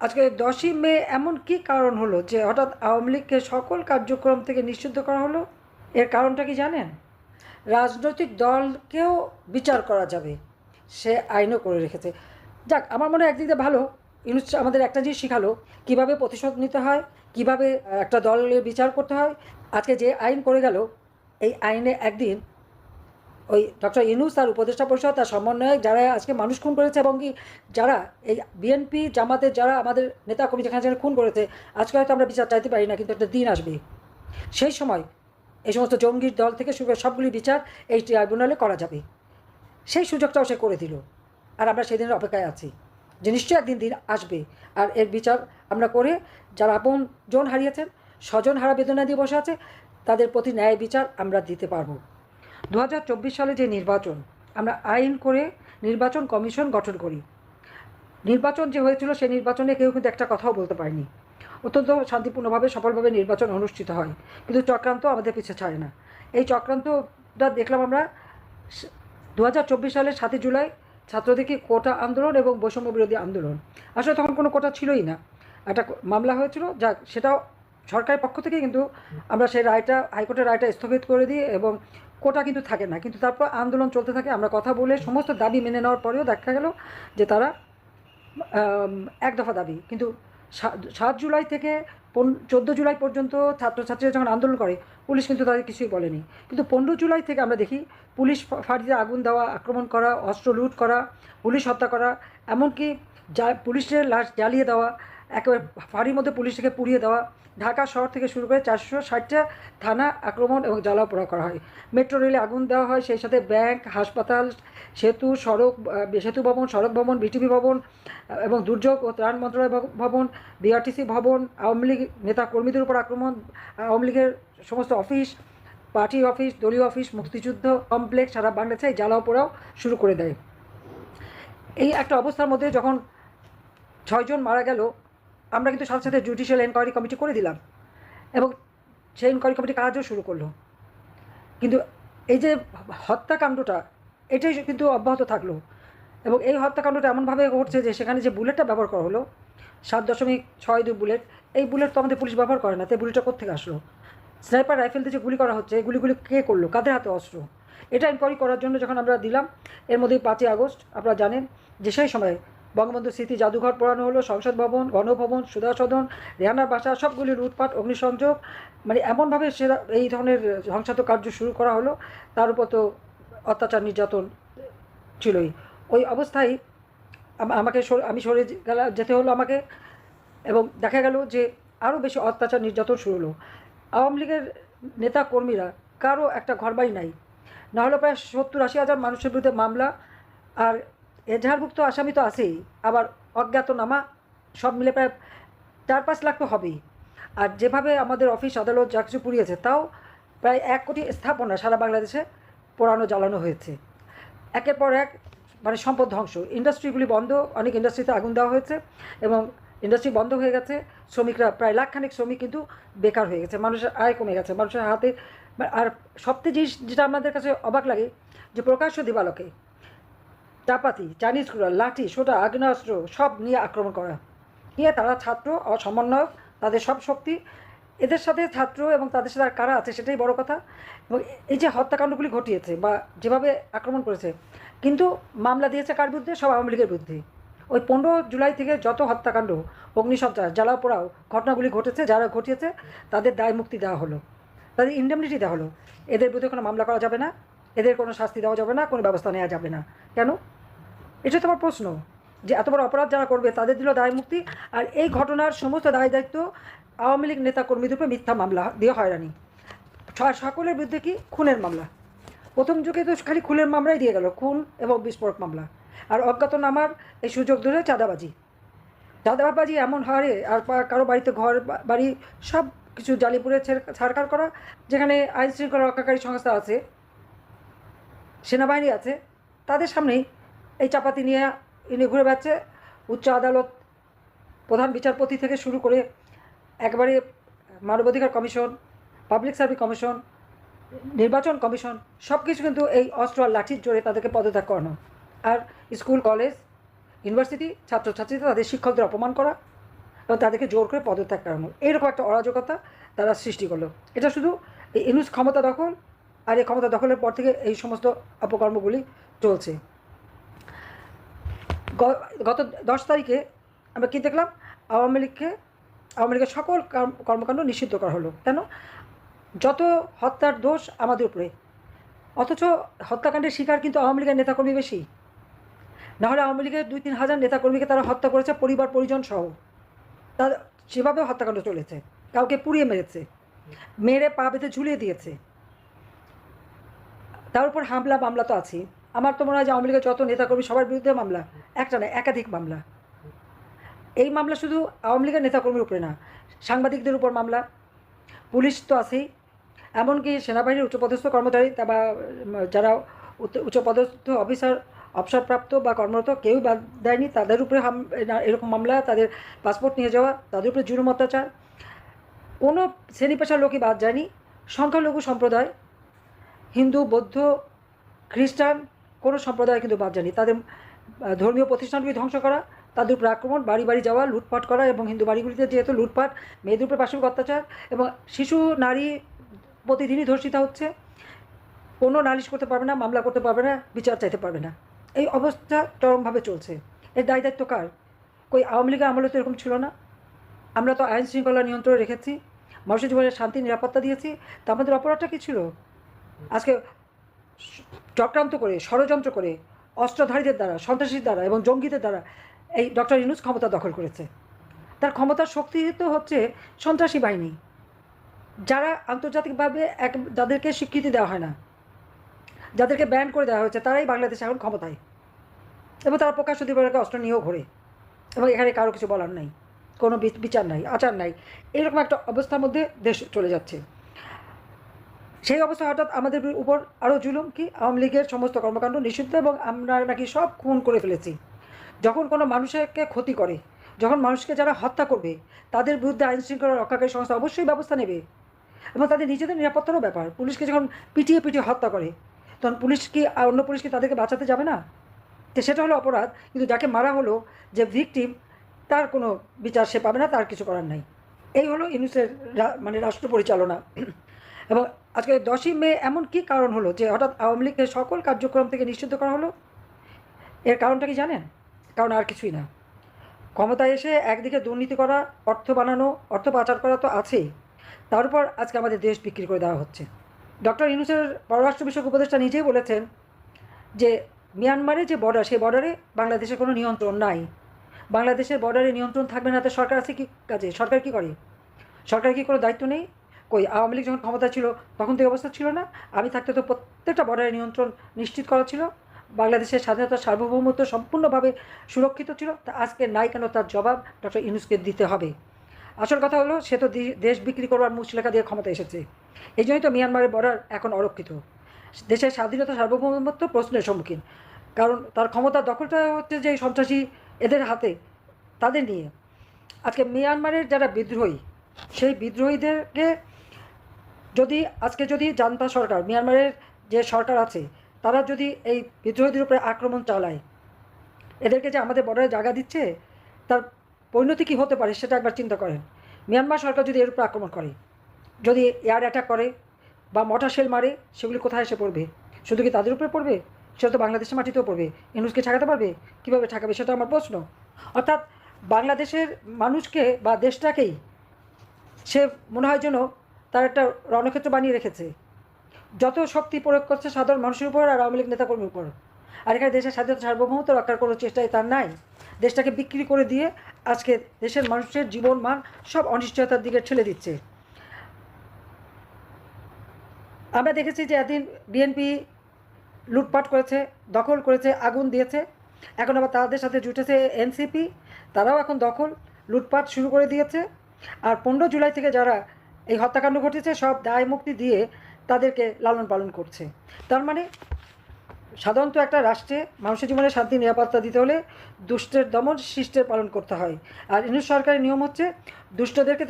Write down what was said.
আজকে দশই মে এমন কি কারণ হলো যে হঠাৎ আওয়ামী লীগকে সকল কার্যক্রম থেকে নিষিদ্ধ করা হলো? এর কারণটা কি জানেন? রাজনৈতিক দলকেও বিচার করা যাবে, সে আইনও করে রেখেছে। যাক, আমার মনে হয় একদিক দিয়ে ভালো। ইউনুস আমাদের একটা জিনিস শেখালো, কীভাবে প্রতিশোধ নিতে হয়, কীভাবে একটা দলের বিচার করতে হয়। আজকে যে আইন করে গেল, এই আইনে একদিন ওই ডক্টর ইনুস, তার উপদেষ্টা পরিষদ, তার সমন্বয়ক, যারা আজকে মানুষ খুন করেছে এবং কি যারা এই বিএনপি জামাতের যারা আমাদের নেতা কর্মী যেখানে যেখানে খুন করেছে, আজকে হয়তো আমরা বিচার চাইতে পারি না, কিন্তু একটা দিন আসবে। সেই সময় এই সমস্ত জঙ্গির দল থেকে সবগুলি বিচার এই ট্রাইব্যুনালে করা যাবে। সেই সুযোগটাও সে করে দিল। আর আমরা সেদিনের অপেক্ষায় আছি। যে নিশ্চয়ই একদিন দিন আসবে। আর এর বিচার আমরা করে যারা আপন জন হারিয়েছেন, স্বজন হারা বেদনা দিয়ে বসে আছে, তাদের প্রতি ন্যায় বিচার আমরা দিতে পারব। দু হাজার চব্বিশ সালে যে নির্বাচন, আমরা আইন করে নির্বাচন কমিশন গঠন করি। নির্বাচন যে হয়েছিল, সেই নির্বাচনে কেউ কিন্তু একটা কথাও বলতে পারেনি। অত্যন্ত শান্তিপূর্ণভাবে, সফলভাবে নির্বাচন অনুষ্ঠিত হয়। কিন্তু চক্রান্ত আমাদের পিছে ছাড়ে না। এই চক্রান্তটা দেখলাম আমরা দু হাজার চব্বিশ সালের সাতই জুলাই ছাত্রদের কি কোটা আন্দোলন এবং বৈষম্য বিরোধী আন্দোলন। আসলে তখন কোনো কোটা ছিলই না। একটা মামলা হয়েছিল, যা, সেটাও সরকারের পক্ষ থেকে কিন্তু আমরা সেই রায়টা, হাইকোর্টের রায়টা স্থগিত করে দিই এবং কোটা কিন্তু থাকে না। কিন্তু তারপর আন্দোলন চলতে থাকে, আমরা কথা বলে সমস্ত দাবি মেনে নেওয়ার পরেও দেখা গেল যে তারা এক দফা দাবি। কিন্তু সাত জুলাই থেকে চোদ্দ জুলাই পর্যন্ত ছাত্রছাত্রীরা যখন আন্দোলন করে, পুলিশ কিন্তু তাদের কিছুই বলেনি। কিন্তু পনেরো জুলাই থেকে আমরা দেখি, পুলিশ ফাঁড়িতে আগুন দেওয়া, আক্রমণ করা, অস্ত্র লুট করা, পুলিশ হত্যা করা, এমনকি যা, পুলিশের লাশ জ্বালিয়ে দেওয়া একেবারে ফাঁড়ির মধ্যে পুলিশকে পুড়িয়ে দেওয়া। ঢাকা শহর থেকে শুরু করে চারশো ষাটটা থানা আক্রমণ এবং জ্বালাও পোড়া করা হয়। মেট্রো রেলে আগুন দেওয়া হয়, সেই সাথে ব্যাংক, হাসপাতাল, সেতু, সড়ক সেতু ভবন, সড়ক ভবন, বিটিভি ভবন এবং দুর্যোগ ও ত্রাণ মন্ত্রণালয় ভবন, বিআরটিসি ভবন, আওয়ামী লীগ নেতা কর্মীদের উপর আক্রমণ, আওয়ামী লীগের সমস্ত অফিস, পার্টি অফিস, দলীয় অফিস, মুক্তিযুদ্ধ কমপ্লেক্স সারা বাংলাদেশে জ্বালাও পোড়াও শুরু করে দেয়। এই একটা অবস্থার মধ্যে যখন ছয়জন মারা গেল আমরা কিন্তু সাথে সাথে জুডিশিয়াল এনকোয়ারি কমিটি করে দিলাম। এবং সেই এনকোয়ারি কমিটি কাজও শুরু করল। কিন্তু এই যে হত্যাকাণ্ডটা, এটাই কিন্তু অব্যাহত থাকল। এবং এই হত্যাকাণ্ডটা এমনভাবে ঘটছে যে সেখানে যে বুলেটটা ব্যবহার করা হলো, সাত দশমিক ছয় দুই বুলেট এই বুলেট তো আমাদের পুলিশ ব্যবহার করে না তো এই বুলেটটা কোথেকে আসলো? স্নাইপার রাইফেল দিয়ে যে গুলি করা হচ্ছে এই গুলিগুলি কে করল? কাদের হাতে অস্ত্র? এটা এনকোয়ারি করার জন্য যখন আমরা দিলাম, এর মধ্যেই পাঁচই আগস্ট, আপনারা জানেন যে সেই সময় বঙ্গবন্ধু স্মৃতি জাদুঘর পোড়ানো হলো, সংসদ ভবন, গণভবন সুধা সদন রেহানার বাসা, সবগুলি লুটপাট, অগ্নিসংযোগ মানে এমনভাবে সেরা এই ধরনের ধ্বংসাত্মক কার্য শুরু করা হলো, তার উপর তো অত্যাচার নির্যাতন ছিলই। ওই অবস্থায় আমাকে আমি সরে যেতে হলো আমাকে এবং দেখা গেল যে আরও বেশি অত্যাচার নির্যাতন শুরু হলো। আওয়ামী লীগের নেতা কর্মীরা কারও একটা ঘরবাড়ি নাই। না হলে প্রায় সত্তর আশি হাজার মানুষের বিরুদ্ধে মামলা আর এজাহারভুক্ত আসামি তো আছেই, আবার অজ্ঞাতনামা, সব মিলে প্রায় চার পাঁচ লাখ তো হবেই। আর যেভাবে আমাদের অফিস আদালত যা কিছু পুড়িয়েছে, তাও প্রায় এক কোটি স্থাপনা সারা বাংলাদেশে পোড়ানো, জ্বালানো হয়েছে। একের পর এক মানে সম্পদ ধ্বংস। ইন্ডাস্ট্রিগুলি বন্ধ, অনেক ইন্ডাস্ট্রিতে আগুন দেওয়া হয়েছে এবং ইন্ডাস্ট্রি বন্ধ হয়ে গেছে। শ্রমিকরা প্রায় লাখখানেক শ্রমিক কিন্তু বেকার হয়ে গেছে, মানুষের আয় কমে গেছে, মানুষের হাতে, আর সবচেয়ে জিনিস যেটা আমাদের কাছে অবাক লাগে, যে প্রকাশ্য দিবালকে চাপাতি, চাইনিজ কুড়াল লাঠি সোটা আগ্নেয়াস্ত্র সব নিয়ে আক্রমণ করা। নিয়ে তারা ছাত্র সমন্বয়ক তাদের সব শক্তি। এদের সাথে ছাত্র এবং তাদের সাথে কারা আছে সেটাই বড় কথা। এবং এই যে হত্যাকাণ্ডগুলি ঘটিয়েছে বা যেভাবে আক্রমণ করেছে, কিন্তু মামলা দিয়েছে কার বিরুদ্ধে? সব আওয়ামী লীগের বিরুদ্ধে ওই পনেরো জুলাই থেকে যত হত্যাকাণ্ড অগ্নিসন্ত্রাস জ্বালাও পোড়াও ঘটনাগুলি ঘটেছে, যারা ঘটিয়েছে, তাদের দায় মুক্তি দেওয়া হলো। তাদের ইন্ডেমনিটি দেওয়া হলো। এদের বিরুদ্ধে কোনো মামলা করা যাবে না। এদের কোনো শাস্তি দেওয়া যাবে না, কোনো ব্যবস্থা নেওয়া যাবে না। কেন? এটা তোমার প্রশ্ন, যে এত বড় অপরাধ যারা করবে তাদের দিল দায় মুক্তি, আর এই ঘটনার সমস্ত দায় দায়িত্ব আওয়ামী লীগ নেতা কর্মীদের উপরে মিথ্যা মামলা, দিয়ে হয়রানি। সকলের বিরুদ্ধে কি? খুনের মামলা। প্রথম যুগে তো খালি খুনের মামলাই দিয়ে গেল, খুন এবং বিস্ফোরক মামলা। আর অজ্ঞাতনামার এই সুযোগ ধরে চাঁদাবাজি। চাঁদাবাজি এমন হারে আর কারও বাড়িতে ঘর, বাড়ি সব কিছু জালিপুরে ছেড়- ছাড়কার করা, যেখানে আইন শৃঙ্খলা রক্ষাকারী সংস্থা আছে, সেনাবাহিনী আছে, তাদের সামনেই এই চাপাতি নিয়ে ইনি ঘুরে বেড়াচ্ছে। উচ্চ আদালত প্রধান বিচারপতি থেকে শুরু করে একবারে মানবাধিকার কমিশন, পাবলিক সার্ভিস কমিশন, নির্বাচন কমিশন সব কিছু কিন্তু এই অস্ত্র আর লাঠির জোরে তাদেরকে পদত্যাগ করানো। আর স্কুল, কলেজ, ইউনিভার্সিটি, ছাত্রছাত্রীরা তাদের শিক্ষকদের অপমান করা এবং তাদেরকে জোর করে পদত্যাগ করানো। এইরকম একটা অরাজকতা তারা সৃষ্টি করল। এটা শুধু এই ইনুস ক্ষমতা দখল আর এই ক্ষমতা দখলের পর থেকে এই সমস্ত অপকর্মগুলি চলছে। গত দশ তারিখে আমরা কী দেখলাম? আওয়ামী লীগকে, আওয়ামী লীগের সকল কর্ম- কর্মকাণ্ড নিষিদ্ধ করা হলো। কেন? যত হত্যার দোষ আমাদের উপরে, অথচ হত্যাকাণ্ডের শিকার কিন্তু আওয়ামী লীগের নেতাকর্মী বেশি। নাহলে আওয়ামী লীগের দুই তিন হাজার নেতাকর্মীকে তারা হত্যা করেছে, পরিবার, পরিজন সহ। তার সেভাবেও হত্যাকাণ্ড চলেছে। কাউকে পুড়িয়ে মেরেছে, মেরে পা বেঁধে ঝুলিয়ে দিয়েছে। তার উপর হামলা, মামলা তো আছে আমার তো মনে হয় যে আওয়ামী লীগের যত নেতাকর্মী, সবার বিরুদ্ধে মামলা। একটা না একাধিক মামলা। এই মামলা শুধু আওয়ামী লীগের নেতাকর্মীর উপরে না, সাংবাদিকদের উপর মামলা, পুলিশ তো আছেই। এমনকি সেনাবাহিনীর উচ্চপদস্থ কর্মচারী, তা বা যারা উচ্চপদস্থ অফিসার, অবসরপ্রাপ্ত বা কর্মরত, কেউই বাদ দেয়নি, তাদের উপরে এরকম মামলা, তাদের পাসপোর্ট নিয়ে যাওয়া, তাদের উপরে জুলুম অত্যাচার। কোনো শ্রেণি পেশার লোকই বাদ যায়নি। সংখ্যালঘু সম্প্রদায়, হিন্দু, বৌদ্ধ, খ্রিস্টান, কোনো সম্প্রদায় কিন্তু বাদ যায়নি। তাদের ধর্মীয় প্রতিষ্ঠানগুলি ধ্বংস করা, তাদের উপর আক্রমণ, বাড়ি বাড়ি যাওয়া, লুটপাট করা এবং হিন্দু বাড়িগুলিতে যেহেতু লুটপাট, মেয়েদের উপরে পাশবিক অত্যাচার এবং শিশু, নারী প্রতিদিনই ধর্ষিত হচ্ছে, কোনো নালিশ করতে পারবে না, মামলা করতে পারবে না, বিচার চাইতে পারবে না। এই অবস্থা চরমভাবে চলছে। এর দায় দায়িত্ব কার? কই আওয়ামী লীগের আমলে তো এরকম ছিল না। আমরা তো আইন শৃঙ্খলা নিয়ন্ত্রণে রেখেছি, মানুষের জীবনের শান্তি, নিরাপত্তা দিয়েছি, তা আমাদের অপরাধটা কী ছিল? আজকে চক্রান্ত করে, ষড়যন্ত্র করে অস্ত্রধারীদের দ্বারা, সন্ত্রাসীর দ্বারা এবং জঙ্গিদের দ্বারা এই ডক্টর ইনুস ক্ষমতা দখল করেছে। তার ক্ষমতার শক্তি তো হচ্ছে সন্ত্রাসী বাহিনী। যারা আন্তর্জাতিকভাবে এক, যাদেরকে স্বীকৃতি দেওয়া হয় না, যাদেরকে ব্যান করে দেওয়া হয়েছে, তারাই বাংলাদেশে এখন ক্ষমতায়। এবং তারা প্রকাশ্য দিবসকে অস্ত্র নিয়েও ঘোরে। এবং এখানে কারও কিছু বলার নাই, কোনো বিচার নাই, আচার নাই। এরকম একটা অবস্থার মধ্যে দেশ চলে যাচ্ছে। সেই অবস্থা হঠাৎ আমাদের উপর আরও জুলুম কি? আওয়ামী লীগের সমস্ত কর্মকাণ্ড নিষিদ্ধ এবং আমরা নাকি সব খুন করে ফেলেছি। যখন কোনো মানুষকে ক্ষতি করে, যখন মানুষকে যারা হত্যা করবে, তাদের বিরুদ্ধে আইন শৃঙ্খলা রক্ষাকারী সংস্থা অবশ্যই ব্যবস্থা নেবে। এবং তাদের নিজেদের নিরাপত্তারও ব্যাপার। পুলিশকে যখন পিটিয়ে পিটিয়ে হত্যা করে, তখন পুলিশ কি আর অন্য পুলিশ কি তাদেরকে বাঁচাতে যাবে না? তো সেটা হলো অপরাধ, কিন্তু যাকে মারা হলো যে ভিকটিম তার কোনো বিচার সে পাবে না, তার কিছু করার নাই। এই হলো ইউনুসের মানে রাষ্ট্র পরিচালনা। এবং আজকে দশই মে এমন কি কারণ হলো যে হঠাৎ আওয়ামী লীগের সকল কার্যক্রম থেকে নিষিদ্ধ করা হলো? এর কারণটা কি জানেন? কারণ আর কিছুই না। ক্ষমতায় এসে একদিকে দুর্নীতি করা, অর্থ বানানো, অর্থ পাচার করা তো আছেই। তার উপর আজকে আমাদের দেশ বিক্রি করে দেওয়া হচ্ছে। ডক্টর ইউনুসের পররাষ্ট্র বিষয়ক উপদেষ্টা নিজেই বলেছেন যে মিয়ানমারে যে বর্ডার সেই বর্ডারে বাংলাদেশের কোনো নিয়ন্ত্রণ নাই। বাংলাদেশের বর্ডারে নিয়ন্ত্রণ থাকবে না তো সরকার আছে কি কাজে? সরকার কি করে? সরকার কি কোনো দায়িত্ব নেই? কই, আওয়ামী লীগ যখন ক্ষমতা ছিল, তখন তো অবস্থা ছিল না। আমি থাকতে তো প্রত্যেকটা বর্ডারে নিয়ন্ত্রণ নিশ্চিত করা ছিল। বাংলাদেশের স্বাধীনতা সার্বভৌমত্ব সম্পূর্ণভাবে সুরক্ষিত ছিল। তা আজকে নাই কেন তার জবাব ডক্টর ইউনুসকে দিতে হবে। আসল কথা হলো, সে তো দেশ বিক্রি করবার মুচলেখা দিয়ে ক্ষমতা এসেছে। এই জন্যই তো মিয়ানমারের বর্ডার এখন অরক্ষিত। দেশের স্বাধীনতা সার্বভৌমত্ব প্রশ্নের সম্মুখীন। কারণ তার ক্ষমতা দখলটা হচ্ছে যে সন্ত্রাসী এদের হাতে, তাদের নিয়ে। আজকে মিয়ানমারের যারা বিদ্রোহী, সেই বিদ্রোহীদেরকে যদি, আজকে যদি জান্তা সরকার, মিয়ানমারের যে সরকার আছে, তারা যদি এই বিদ্রোহীদের উপরে আক্রমণ চালায়, এদেরকে যে আমাদের বর্ডারে জায়গা দিচ্ছে, তার পরিণতি কী হতে পারে সেটা একবার চিন্তা করেন। মিয়ানমার সরকার যদি এর উপর আক্রমণ করে, যদি এয়ার অ্যাটাক করে বা মটা শেল মারে, সেগুলি কোথায় এসে পড়বে? শুধু কি তাদের উপরে পড়বে? সেটা তো বাংলাদেশের মাটিতেও পড়বে। ইনুসকে ঠেকাতে পারবে? কীভাবে ঠেকাবে সেটা আমার প্রশ্ন। অর্থাৎ বাংলাদেশের মানুষকে বা দেশটাকেই সে মনে হয় যেন তার একটা রণক্ষেত্র বানিয়ে রেখেছে। যত শক্তি প্রয়োগ করছে সাধারণ মানুষের উপর আর আওয়ামী লীগ নেতাকর্মীর উপর। আর এখানে দেশের স্বাধীনতা সার্বভৌমত্ব রক্ষার কোনো চেষ্টাই তার নাই। দেশটাকে বিক্রি করে দিয়ে আজকে দেশের মানুষের জীবন মান সব অনিশ্চয়তার দিকে ঠেলে দিচ্ছে। আমরা দেখেছি যে এদিন বিএনপি লুটপাট করেছে, দখল করেছে, আগুন দিয়েছে। এখন আবার তাদের সাথে জুটেছে এনসিপি। তারাও এখন দখল, লুটপাট শুরু করে দিয়েছে। আর পনেরো জুলাই থেকে যারা এই হত্যাকাণ্ড ঘটেছে, সব দায় মুক্তি দিয়ে তাদেরকে লালন পালন করছে। তার মানে সাধারণত একটা রাষ্ট্রে মানুষের জীবনে শান্তি, নিরাপত্তা দিতে হলে দুষ্টের দমন, শিষ্টের পালন করতে হয়। আর ইউনিট সরকারের নিয়ম হচ্ছে দুষ্টদেরকে